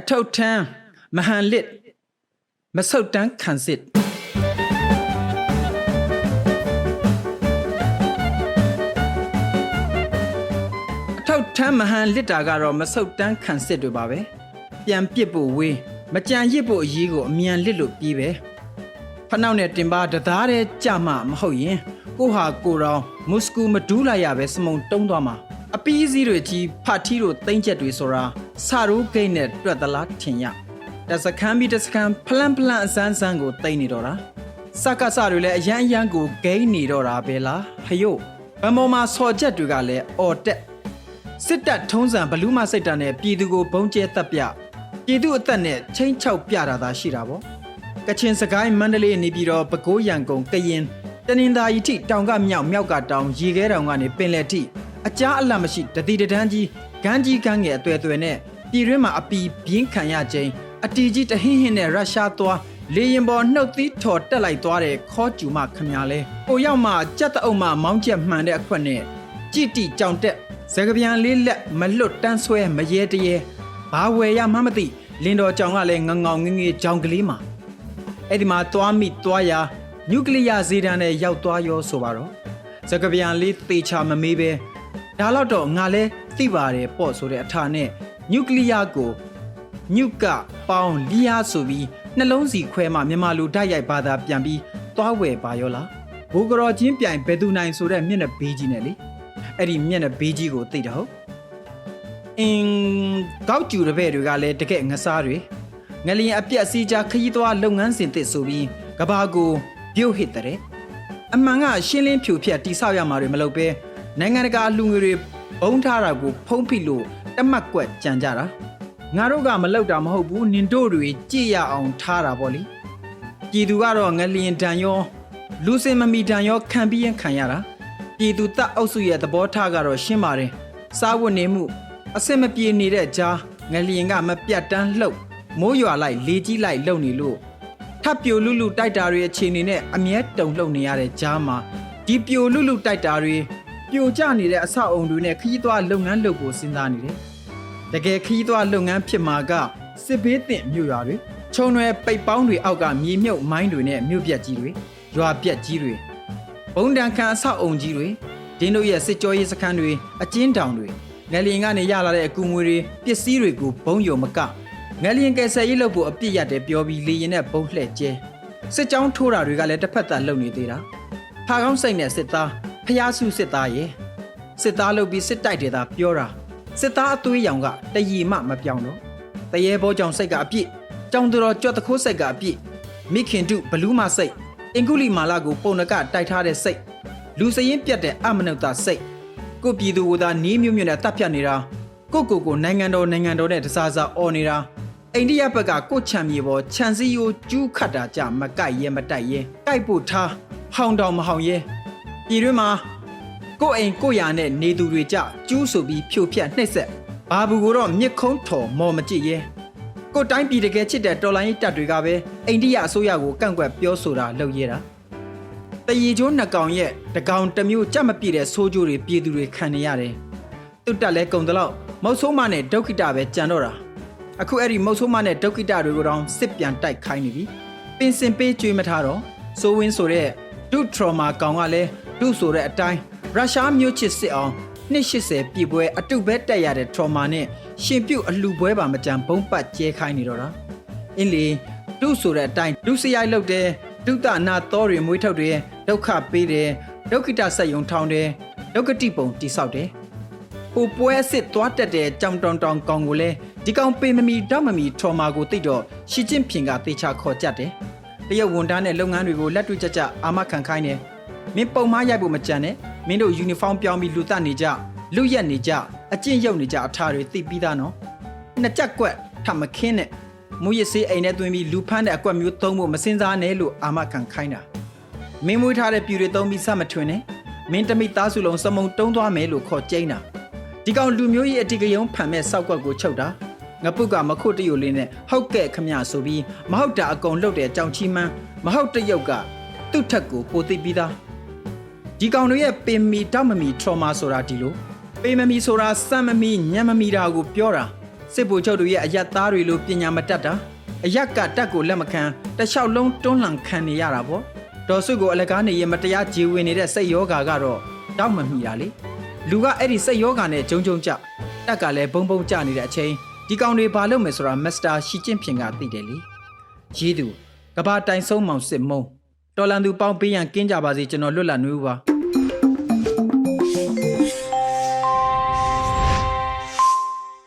အထောက်ထမ်းမဟန်လစ်မဆုတ်တန်းခံစစ်အထောက်ထမ်းမဟန်လစ်တာကတော့မဆုတ်တန်းခံစစ်တွေပါပဲပြန်ပစ်ဖို့ဝေးမကြံရစ်ဖို့အရေးကိုအမြန်လစ်လို့ပြီးပဲဖနှောက်နဲ့တင်ပါတသားတဲ့ကြမှမဟုတ်ရင် ကိုဟာကိုရောင်မုစကူမဒူးလိုက်ရပဲစမုံတုံးသွားမှာအပီးစည်းတွေကြီးဖတ်ထီတို့တိမ့်ချက်တွေဆိုတာ စရိုးဂိတ်နဲ့တွက်သလားထင်ရတစခန်းပြီးတစခန်းဖလန်ဖလန်အစမ်းစမ်းကိုတိမ့်နေတော့တာစကစတွေလည်းအရန်အရန်ကိုဂိမ်းနေတော့တာပဲလားဟယို့ဗမော်မှာဆော်ချက်တွေကလည်းအော်တက်စစ်တပ်ထုံးစံဘလူးမစိတ်တနဲ့ပြည်သူကိုဘုံကျဲတပ်ပြပြည်သူအသက်နဲ့ချင်းချောက်ပြတာသာရှိတာပေါ့ကချင်စကိုင်းမန္တလေးနေပြီးတော့ပဲခူးရန်ကုန်ကရင်တနင်္သာရီထိတောင်ကမြောက်မြောက်ကတောင်ရေခဲတောင်ကနေပင်လယ်ထိ အကြားအလတ်မရှိတတိတန်းကြီးဂန်းကြီးကန်းငယ်အသွဲသွဲနဲ့ပြည်တွင်းမှာအပီပြင်းခံရခြင်းအတီကြီးတဟင်းဟင်းနဲ့ရုရှားသွားလေရင်ပေါ်နှုတ်သီးထော်တက်လိုက်သွားတဲ့ခေါ်ကျူမခမညာလဲဟိုရောက်မှကြက်တအုပ်မှမောင်းချက်မှန်တဲ့အခွက်နဲ့ကြည်တီကြောင်တက်စကပြန်လေးလက်မလွတ်တန်းဆွဲမရဲတရဲဘာဝယ်ရမှမသိလင်းတော်ကြောင်ကလည်းငငောင်ငငယ်ကြောင်ကလေးမှာအဲ့ဒီမှာသွားမိသွားရာနျူကလ িয়ার ဇေဒန်နဲ့ရောက်သွားရောဆိုပါတော့စကပြန်လေးသေချာမမေးပဲ ဒါတော့တော့ငါလဲသိပါတယ်ပေါ့ဆိုတဲ့အထာနဲ့နျူကလ িয়ার ကိုညုကပေါင်းလီယာဆိုပြီးနှလုံးစီခွဲမှမြန်မာလူဓာတ်ရိုက်ဘာသာပြန်ပြီးသွားဝယ်ပါရောလားဘူကရောချင်းပြိုင်ဘယ်သူနိုင်ဆိုတဲ့မျက်နှာဘေးကြီးနဲ့လေအဲ့ဒီမျက်နှာဘေးကြီးကိုသိတော့အင်းကောက်ကျူတဲ့ဘဲတွေကလည်းတကယ်ငစားတွေငလျင်အပြက်စီးကြခရီးသွားလုပ်ငန်းစဉ်တစ်ဆိုပြီးကဘာကိုပြုတ်ဟစ်တဲ့အမှန်ကရှင်းလင်းဖြူဖြတ်တိဆောက်ရမှာတွေမလုပ်ပဲ နိုင်ငံတကာလူငွေတွေဘုံထားတာကိုဖုံးဖိလို့တမတ်ကွက်ကြံကြတာငါတို့ကမလောက်တာမဟုတ်ဘူးနင်တို့တွေကြည့်ရအောင်ထားတာပေါ့လေပြည်သူကတော့ငလျင်တန်ရောလူစင်မမီတန်ရောခံပြီးရင်ခံရတာပြည်သူတပ်အုပ်စုရဲ့သဘောထားကတော့ရှင်းပါတယ်စားဝတ်နေမှုအစင်မပြေနေတဲ့ကြားငလျင်ကမပြတ်တမ်းလှုပ်မိုးရွာလိုက်လေကြီးလိုက်လုံနေလို့ထပ်ပြိုလူလူတိုက်တာတွေအခြေအနေနဲ့အမြဲတုံလှုပ်နေရတဲ့ကြားမှာဒီပြိုလူလူတိုက်တာတွေ ပြိုကျနေတဲ့အဆောက်အုံတွေနဲ့ခရီးသွားလုပ်ငန်းလုပ်ဖို့စဉ်းစားနေတယ်။တကယ်ခရီးသွားလုပ်ငန်းဖြစ်မှာကစစ်ဘေးသင့်မြို့ရွာတွေခြုံရွယ်ပိတ်ပေါင်းတွေအောက်ကမြေမြုပ်မိုင်းတွေနဲ့မြို့ပြက်ကြီးတွေရွာပြက်ကြီးတွေဘုံတန်ခံအဆောက်အုံကြီးတွေဒင်းတို့ရဲ့စစ်ကြောရေးစခန်းတွေအကျဉ်းတောင်တွေငလျင်ကနေရလာတဲ့အကူငွေတွေပစ္စည်းတွေကိုဘုံယုံမကငလျင်ကယ်ဆယ်ရေးလုပ်ဖို့အပြစ်ရတယ်ပြောပြီးလေရင်နဲ့ပုံလှည့်ကျဲစစ်ကြောင်းထိုးတာတွေကလည်းတစ်ဖက်သက်လုပ်နေသေးတာဖာကောင်းစိတ်နဲ့စစ်သား ဖျားစုစစ်သားရဲ့စစ်သားလုပ်ပြီးစစ်တိုက်တယ်သာပြောတာစစ်သားအသွေးရောင်ကတရီမှမပြောင်းတော့တရေဘောကြောင့်စိတ်ကအပြစ်ကြောင်တော်ကြော့တခိုးစိတ်ကအပြစ်မိခင်တုဘလူးမစိတ်အင်ကုလီမာလာကိုပုံနကတိုက်ထားတဲ့စိတ်လူစရင်ပြတ်တဲ့အမနုဿစိတ်ကိုပြည်သူကသာနီးမြုံမြုံနဲ့တပ်ဖြတ်နေတာကိုကိုကိုနိုင်ငံတော်နိုင်ငံတော်နဲ့တစားစားអော်နေတာအိန္ဒိယဘက်ကကိုချံမြေပေါ်ခြံစည်းရိုးကျူးခတ်တာကြမကိုက်ရဲမတိုက်ရဲကိုက်ဖို့ထားဟောင်းတောင်မဟောင်းရဲ ပြည်တွင်းမှာကိုအိမ်ကိုရာနဲ့နေသူတွေကြကျူးဆိုပြီးဖြိုဖြက်နှိပ်စက်ဘာဘူးကိုတော့မြစ်ခုံးထော်မော်မကြည့်ရဲကိုတိုင်းပြည်တကယ်ချစ်တဲ့တော်လိုင်းတပ်တွေကပဲအိန္ဒိယအစိုးရကိုကန့်ကွက်ပြောဆိုတာလုပ်ရဲတာတရီကျိုးနှစ်ကောင်ရဲ့တကောင်တစ်မျိုးကြက်မပြည့်တဲ့ဆိုးကျိုးတွေပြည်သူတွေခံနေရတယ်သူတက်လဲကုံတလောက်မုတ်ဆိုးမနဲ့ဒုက္ခိတပဲကြံတော့တာအခုအဲ့ဒီမုတ်ဆိုးမနဲ့ဒုက္ခိတတွေကိုတောင်စစ်ပြန်တိုက်ခိုင်းနေပြီပင်စင်ပေးကြွေးမထားတော့ဆိုဝင်းဆိုတဲ့ဒုထရမာကောင်ကလည်း ဒုဆိုတဲ့အတိုင်းရုရှားမျိုးချစ်စစ်အောင်280ပြည်ပွဲအတုပဲတက်ရတဲ့ထရမာနဲ့ရှင်ပြုတ်အလှပွဲပါမကြံဘုံပတ်ကျဲခိုင်းနေတော့တာအင်းလေဒုဆိုတဲ့အတိုင်းဒုစရိုက်လုပ်တယ်ဒုတနာတော်တွေမွေးထုတ်တယ်ဒုက္ခပေးတယ်ဒုက္ခိတဆက်ယုံထောင်းတယ်ဒုက္ခတိပုံတိဆောက်တယ်ဟိုပွဲစစ်သွားတက်တဲ့ကြောင်တောင်တောင်ကောင်ကိုလည်းဒီကောင်ပေမမီတော့မမီထော်မာကိုသိတော့ရှီကျင့်ဖင်ကတေချာခေါ်ကြတယ်။တရုတ်ဝန်ထမ်းတဲ့လုပ်ငန်းတွေကိုလက်တွေ့ကြကြအာမခံခိုင်းတယ်။ မင်းပုံမားရိုက်ဖို့မကြံနဲ့။မင်းတို့ယူနီဖောင်းပြောင်းပြီးလူတက်နေကြလူရက်နေကြအကျင့်ရုပ်နေကြအထာတွေသိပြီးသားနော်။နှစ်ကြက်ကွက်ထမခင်းနဲ့မူရစ်စေးအိမ်နဲ့တွင်ပြီးလူဖမ်းတဲ့အကွက်မျိုးသုံးဖို့မစင်စားနဲ့လို့အာမခံခိုင်းတာ။မင်းမွေးထားတဲ့ပြူတွေသုံးပြီးစမထွင်နဲ့။မင်းတမိသားစုလုံးစမုံတုံးသွားမယ်လို့ခေါ်ကြိန်းတာဒီကောင်လူမျိုးကြီးအတိကယုံဖန်မဲ့စောက်ကွက်ကိုချုပ်တာငပုတ်ကမခုတ်တရုတ်လေးနဲ့ဟုတ်ကဲ့ခမရဆိုပြီးမဟုတ်တာအကုန်လှုပ်တဲ့ကြောင်ချီမန်းမဟုတ်တရုတ်ကသူ့ထက်ကိုပိုသိပြီးသား ဒီကောင်တွေရဲ့ပင်မီတောက်မမီထရမာဆိုတာဒီလိုပေမမီဆိုတာစမ်းမမီညံမမီတာကိုပြောတာစစ်ဗိုလ်ချုပ်တို့ရဲ့အယက်သားတွေလိုပညာမတတ်တာအယက်ကတက်ကိုလက်မခံတလျှောက်လုံးတွန်းလှန်ခံနေရတာပေါ့ဒေါ်စုကိုအလကားနေရင်မတရားဂျေဝင်နေတဲ့စိတ်ယောဂါကတော့တောက်မမိတာလေလူကအဲ့ဒီစိတ်ယောဂါနဲ့ဂျုံဂျုံကြတက်ကလည်းဘုံဘုံကြနေတဲ့အချိန်ဒီကောင်တွေဘာလုပ်မယ်ဆိုတာမစ္စတာရှီကျင့်ဖင်ကသိတယ်လေရေးသူကဘာတိုင်ဆုံးမောင်စစ်မုံ တော်လန်သူပေါင်းပေးရန်ကင်းကြပါစေကျွန်တော်လွတ်လပ်နေဦးပါ